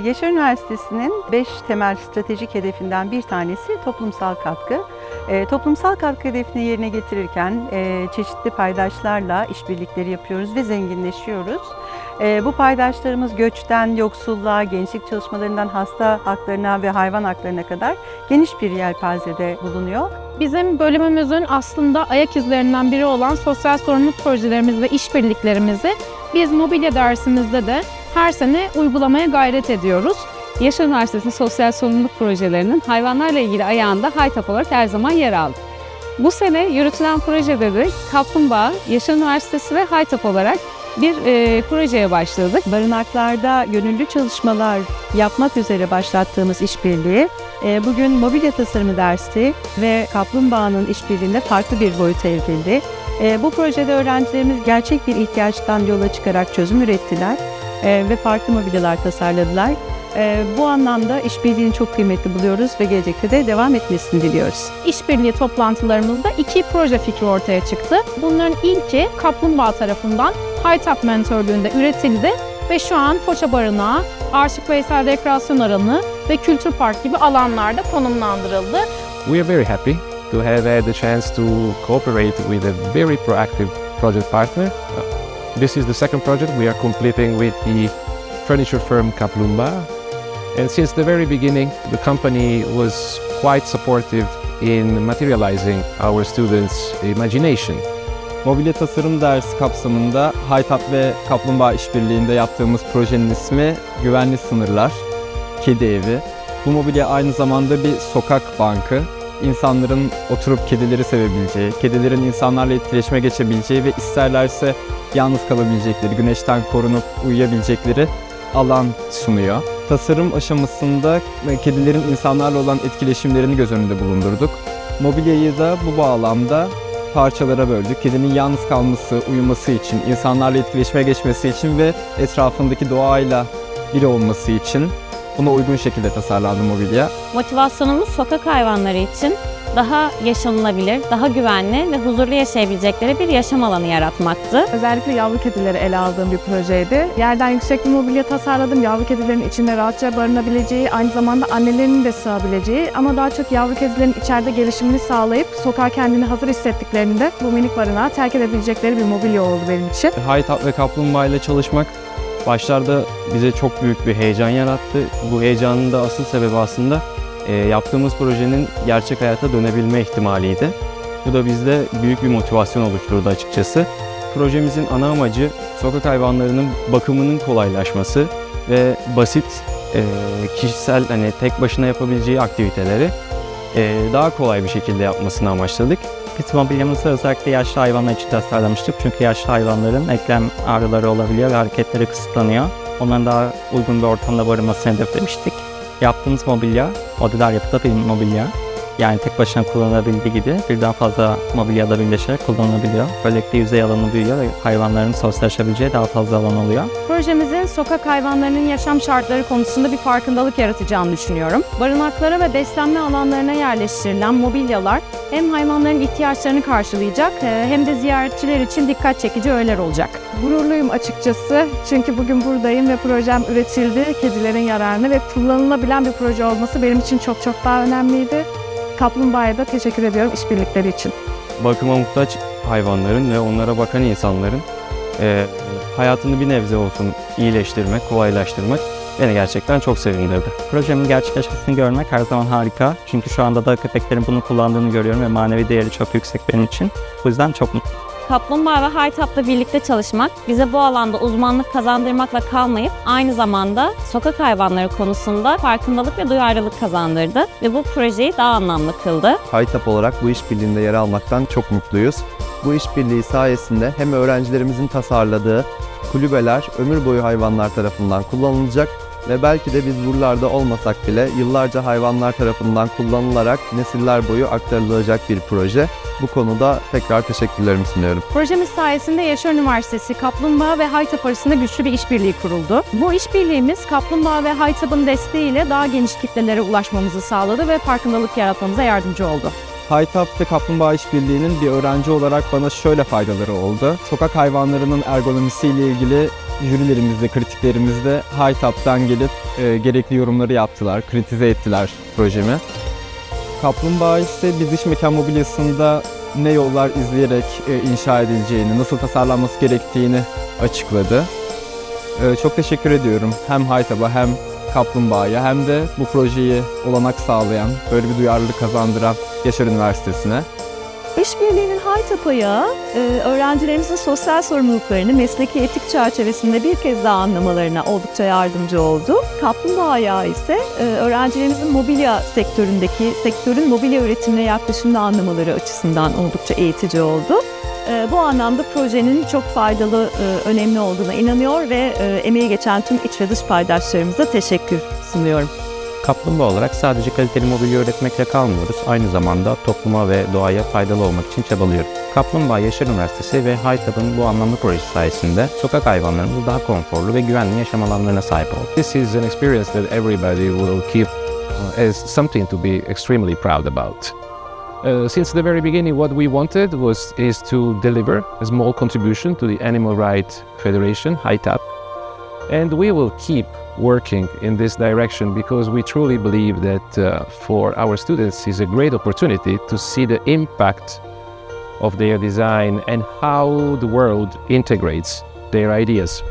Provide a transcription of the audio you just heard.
Yaşar Üniversitesi'nin 5 temel stratejik hedefinden bir tanesi toplumsal katkı. E, toplumsal katkı hedefini yerine getirirken e, çeşitli paydaşlarla işbirlikleri yapıyoruz ve zenginleşiyoruz. E, bu paydaşlarımız göçten yoksulluğa, gençlik çalışmalarından hasta haklarına ve hayvan haklarına kadar geniş bir yelpazede bulunuyor. Bizim bölümümüzün aslında ayak izlerinden biri olan sosyal sorumluluk projelerimiz ve işbirliklerimizi biz mobilya dersimizde de her sene uygulamaya gayret ediyoruz. Yaşar Üniversitesi Sosyal Sorumluluk Projelerinin hayvanlarla ilgili ayağında HYTAP olarak her zaman yer aldı. Bu sene yürütülen projede de Kaplumbağa, Yaşar Üniversitesi ve HYTAP olarak bir e, projeye başladık. Barınaklarda gönüllü çalışmalar yapmak üzere başlattığımız işbirliği e, bugün mobilya tasarımı dersi ve kaplumbağanın işbirliğinde farklı bir boyuta evrildi. E, Bu projede öğrencilerimiz gerçek bir ihtiyaçtan yola çıkarak çözüm ürettiler e, ve farklı mobilyalar tasarladılar. E, Bu anlamda işbirliğini çok kıymetli buluyoruz ve gelecekte de devam etmesini diliyoruz. İşbirliği toplantılarımızda iki proje fikri ortaya çıktı. Bunların ilki Kaplumbağa tarafından Haytap mentörlüğünde üretildi ve şu an Foça Barınağı, Aşık Veysel Rekreasyon Alanı ve Kültür Park gibi alanlarda konumlandırıldı. We are very happy to have had the chance to cooperate with a very proactive project partner. This is the second project we are completing with the furniture firm Kaplumba. And since the very beginning, the company was quite supportive in materializing our students' imagination. Mobilya tasarım dersi kapsamında Haytap ve Kaplumbağa işbirliğinde yaptığımız projenin ismi Güvenli Sınırlar, Kedi Evi. Bu mobilya aynı zamanda bir sokak bankı. İnsanların oturup kedileri sevebileceği, kedilerin insanlarla etkileşime geçebileceği ve isterlerse yalnız kalabilecekleri, güneşten korunup uyuyabilecekleri alan sunuyor. Tasarım aşamasında kedilerin insanlarla olan etkileşimlerini göz önünde bulundurduk. Mobilyayı da bu bağlamda parçalara böldük. Kedinin yalnız kalması, uyuması için, insanlarla etkileşime geçmesi için ve etrafındaki doğayla bir olması için buna uygun şekilde tasarlandı mobilya. Motivasyonumuz sokak hayvanları için daha yaşanılabilir, daha güvenli ve huzurlu yaşayabilecekleri bir yaşam alanı yaratmaktı. Özellikle yavru kedileri ele aldığım bir projeydi. Yerden yüksek bir mobilya tasarladım. Yavru kedilerin içinde rahatça barınabileceği, aynı zamanda annelerinin de sığabileceği ama daha çok yavru kedilerin içeride gelişimini sağlayıp sokağa kendini hazır hissettiklerinde bu minik barınağı terk edebilecekleri bir mobilya oldu benim için. Haytap ve Kaplumbağa ile çalışmak başlarda bize çok büyük bir heyecan yarattı. Bu heyecanın da asıl sebebi aslında e, yaptığımız projenin gerçek hayata dönebilme ihtimaliydi. Bu da bizde büyük bir motivasyon oluşturdu açıkçası. Projemizin ana amacı sokak hayvanlarının bakımının kolaylaşması ve basit e, kişisel hani tek başına yapabileceği aktiviteleri e, daha kolay bir şekilde yapmasını amaçladık. Biz mobilyamızı özellikle yaşlı hayvanlar için tasarlamıştık. Çünkü yaşlı hayvanların eklem ağrıları olabiliyor ve hareketleri kısıtlanıyor. Onların daha uygun bir ortamda barınmasını hedeflemiştik. Yaptığımız mobilya, modular yapıda bir mobilya. Yani tek başına kullanılabildiği gibi birden fazla mobilya da birleşerek kullanılabiliyor. Böylelikle yüzey alanı büyüyor ve hayvanların sosyalleşebileceği daha fazla alan oluyor. Projemizin sokak hayvanlarının yaşam şartları konusunda bir farkındalık yaratacağını düşünüyorum. Barınaklara ve beslenme alanlarına yerleştirilen mobilyalar hem hayvanların ihtiyaçlarını karşılayacak e, hem de ziyaretçiler için dikkat çekici öğeler olacak. Gururluyum açıkçası çünkü bugün buradayım ve projem üretildi. Kedilerin yararına ve kullanılabilen bir proje olması benim için çok çok daha önemliydi. Kaplumbağa'ya da teşekkür ediyorum işbirlikleri için. bakıma muhtaç hayvanların ve onlara bakan insanların e, hayatını bir nebze olsun iyileştirmek, kolaylaştırmak beni gerçekten çok sevindirdi. Projemin gerçekleşmesini görmek her zaman harika. Çünkü şu anda da köpeklerin bunu kullandığını görüyorum ve manevi değeri çok yüksek benim için. Bu yüzden çok mutluyum. Kaplumbağa ve Haytap'la birlikte çalışmak bize bu alanda uzmanlık kazandırmakla kalmayıp aynı zamanda sokak hayvanları konusunda farkındalık ve duyarlılık kazandırdı ve bu projeyi daha anlamlı kıldı. Haytap olarak bu işbirliğinde yer almaktan çok mutluyuz. Bu işbirliği sayesinde hem öğrencilerimizin tasarladığı kulübeler ömür boyu hayvanlar tarafından kullanılacak ve belki de biz buralarda olmasak bile yıllarca hayvanlar tarafından kullanılarak nesiller boyu aktarılacak bir proje. Bu konuda tekrar teşekkürlerimi sunuyorum. Projemiz sayesinde Yaşar Üniversitesi, Kaplumbağa ve Haytap arasında güçlü bir işbirliği kuruldu. Bu işbirliğimiz Kaplumbağa ve Haytap'ın desteğiyle daha geniş kitlelere ulaşmamızı sağladı ve farkındalık yaratmamıza yardımcı oldu. Haytap ve Kaplumbağa İşbirliği'nin bir öğrenci olarak bana şöyle faydaları oldu. Sokak hayvanlarının ergonomisiyle ilgili jürilerimiz de kritiklerimiz de Haytap'tan gelip e, gerekli yorumları yaptılar, kritize ettiler projemi. Kaplumbağa ise biz iş mekan mobilyasında ne yollar izleyerek e, inşa edileceğini, nasıl tasarlanması gerektiğini açıkladı. E, çok teşekkür ediyorum hem Haytap'a hem Kaplumbağa'ya hem de bu projeyi olanak sağlayan, böyle bir duyarlılık kazandıran Yaşar Üniversitesi'ne. İşbirliğinin Haytap ayağı e, öğrencilerimizin sosyal sorumluluklarını mesleki etik çerçevesinde bir kez daha anlamalarına oldukça yardımcı oldu. Kaplumbağa ayağı ise e, öğrencilerimizin mobilya sektöründeki sektörün mobilya üretimine yaklaşımını anlamaları açısından oldukça eğitici oldu. E, Bu anlamda projenin çok faydalı, önemli olduğuna inanıyor ve emeği geçen tüm iç ve dış paydaşlarımıza teşekkür sunuyorum. Kaplumbağa olarak sadece kaliteli mobilya üretmekle kalmıyoruz. Aynı zamanda topluma ve doğaya faydalı olmak için çabalıyoruz. Kaplumbağa Yaşar Üniversitesi ve Haytab'ın bu anlamlı projesi sayesinde sokak hayvanlarımız daha konforlu ve güvenli yaşam alanlarına sahip oldu. This is an experience that everybody will keep uh, as something to be extremely proud about. Uh, since the very beginning, what we wanted was is to deliver a small contribution to the Animal Rights Federation, HITAP, and we will keep working in this direction because we truly believe that uh, for our students is a great opportunity to see the impact of their design and how the world integrates their ideas.